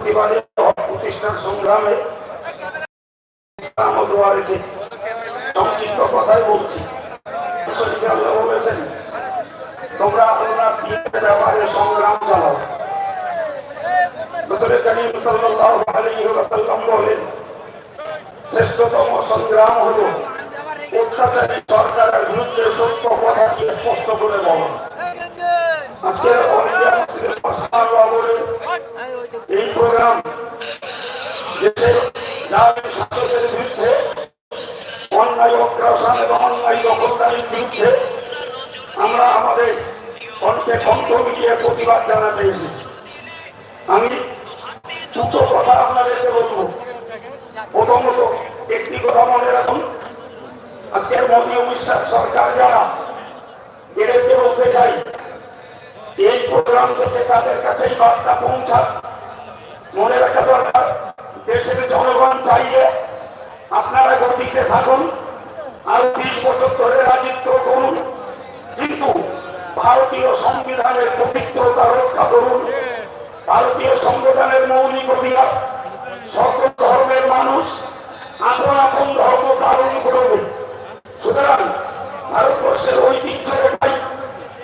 প্রতিবাদে হক প্রতিষ্ঠার সংগ্রামে ইসলাম ও দুয়ারিতে সংক্ষিপ্ত কথাই বলছি। আল্লাহ বলেছেন, তোমরা শ্রেষ্ঠতম সংগ্রাম হলো অত্যাচারী সরকারের বিরুদ্ধে সত্য স্পষ্ট দখলদারির বিরুদ্ধে আমরা আমাদের কণ্ঠে কণ্ঠ মিলিয়ে প্রতিবাদ জানাতে এসেছি আমি দুটো কথা আপনাদেরকে বলব প্রথমত একটি কথা মনে রাখুন আজকের মোদী অমিত সরকার যারা এদেরকে চাই এই প্রোগ্রাম থেকে তাদের কাছে বার্তা পৌঁছাক মনে রাখা দরকার দেশের জনগণ চাইলে আপনারা গতিতে থাকুন আর বিশ বছর ধরে রাজত্ব করুন। কিন্তু ভারতীয় সংবিধানের পবিত্রতা রক্ষা করুন। ভারতীয় সংবিধানের মৌলিক অধিকার সকল ধর্মের মানুষ আপন আপন ধর্ম পালন করবে। সুতরাং ভারতবর্ষের ঐতিহ্য রেখাই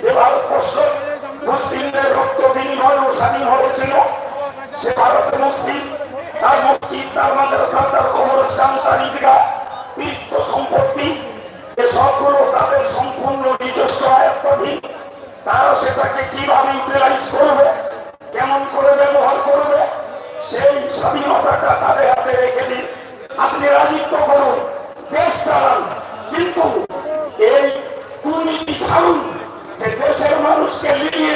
যে ভারতবর্ষ মুসলিমদের রক্ত বিনিময় ও স্বাধীন হয়েছিল সে ভারতের মুসলিম, তার মসজিদ তার মাদ্রাসা, তার কবরস্থান, তার ঈদগাহ তীর্থ সম্পত্তি এ সবগুলো তাদের সম্পূর্ণ নিজস্ব আয়ত্তাধীন তারা সেটাকে কীভাবে ইউটিলাইজ করবে, কেমন করে ব্যবহার করবে, সেই স্বাধীনতাটা তাদের হাতে রেখে দিন। আপনি রাজিত্ব করুন, দেশ চালান, কিন্তু এই দুর্নীতি ছাড়ুন, যে দেশের মানুষকে লিখিয়ে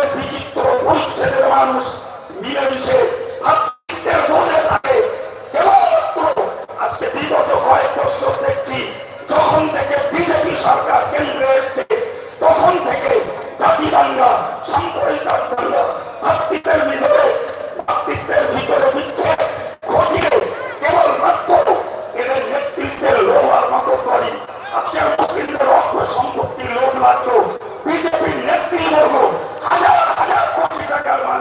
পরিচ্ছেদের মানুষ মিলেমিশে ভাতৃত্বের মধ্যে থাকে। আজকে বিগত কয়েক বছর দেখছি, যখন থেকে বিজেপি সরকার কেন্দ্রে এসছে, তখন থেকে জাতি দাঙ্গা সাম্প্রদায়িক দাঙ্গা ভাতৃত্বের ভিতরে ভাতৃত্বের ভিতরে বিচ্ছে ঘটিয়ে কেবলমাত্র এদের নেতৃত্বের লোহার মতো করি আজকের মুসলিমদের অর্থ সম্পত্তির লোভ লাগল বিজেপির নেতৃবর্গ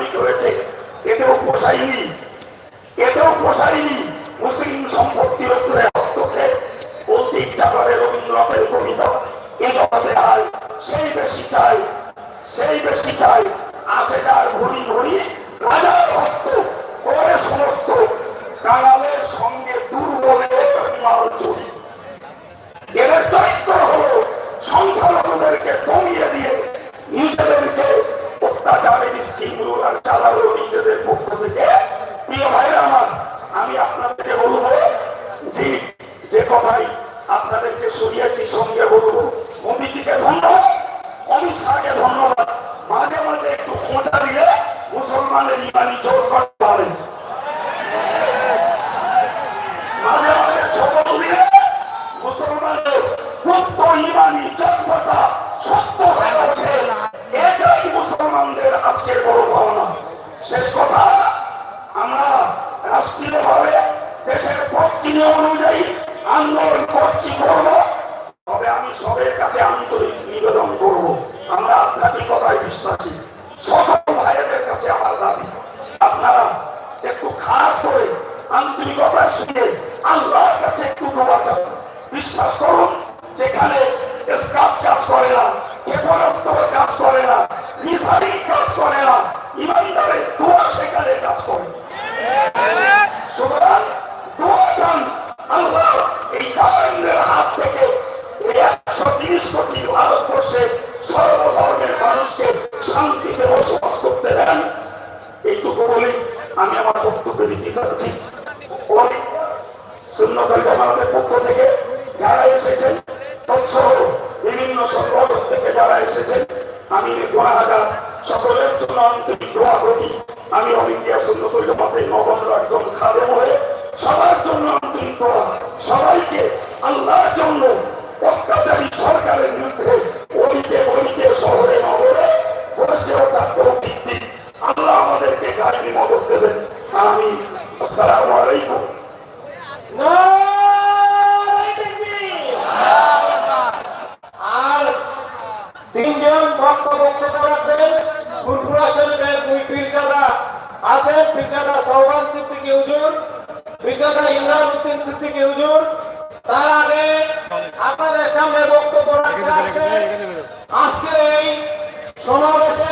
মালিক হয়েছে এতেও পোষায়নি এতেও পোষায়নি মুসলিম সম্পত্তির উপরে হস্তক্ষেপ। বলতে ইচ্ছা করে রবীন্দ্রনাথের কবিতা। এ জগতে আয় সেই বেশি চাই। সেই বেশি চাই। আছে যার ভরি ভরি। রাজার হস্ত করে সমস্ত। কাঙালের সঙ্গে দুর্বলের অত্যাচারের আর চালালো নিজেদের পক্ষ থেকে। প্রিয় ভাইরা আমার, আমি আপনাদেরকে বলব যে যে কথাই আপনাদেরকে শুনিয়েছি, সঙ্গে বলব মোদীজিকে ধন্যবাদ, অমিত শাহকে ধন্যবাদ। মাঝে মাঝে একটু খোঁজা দিয়ে মুসলমানের ইমানি জোর করতে পারেন মাঝে মাঝে ছোট দিয়ে মুসলমানের সত্য ইমানি জজ্বতা সত্য দেশের প্রতিনিধি অনুযায়ী আন্দোলন করছি করব। তবে আমি সবের কাছে আন্তরিক নিবেদন করব। আমরা আধ্যাত্মিকতায় বিশ্বাসী। সকল ভাইদের কাছে আমার দাবি, আপনারা একটু খাস করে আন্তরিকতার সঙ্গে আল্লাহর কাছে একটু দোয়া চান বিশ্বাস করুন, যেখানে স্কাপ কাজ করে না ক্ষেপণাস্ত্র আমি সকলের জন্য আন্তরিক দোয়া আমি অল ইন্ডিয়া শূন্যতল জামাতের নগণ্য হয়ে সবার জন্য আন্তরিক সবাইকে আল্লাহর জন্য অত্যাচারী সরকারের বিরুদ্ধে পীরজাদা সৌবান সিদ্দিকী হুজুর বিজ্ঞাতা ইমরান উদ্দিন সিদ্দিকী হুজুর, তার আগে আপনাদের সামনে বক্তব্য রাখতে আসছে। আজকে এই শাহবাজ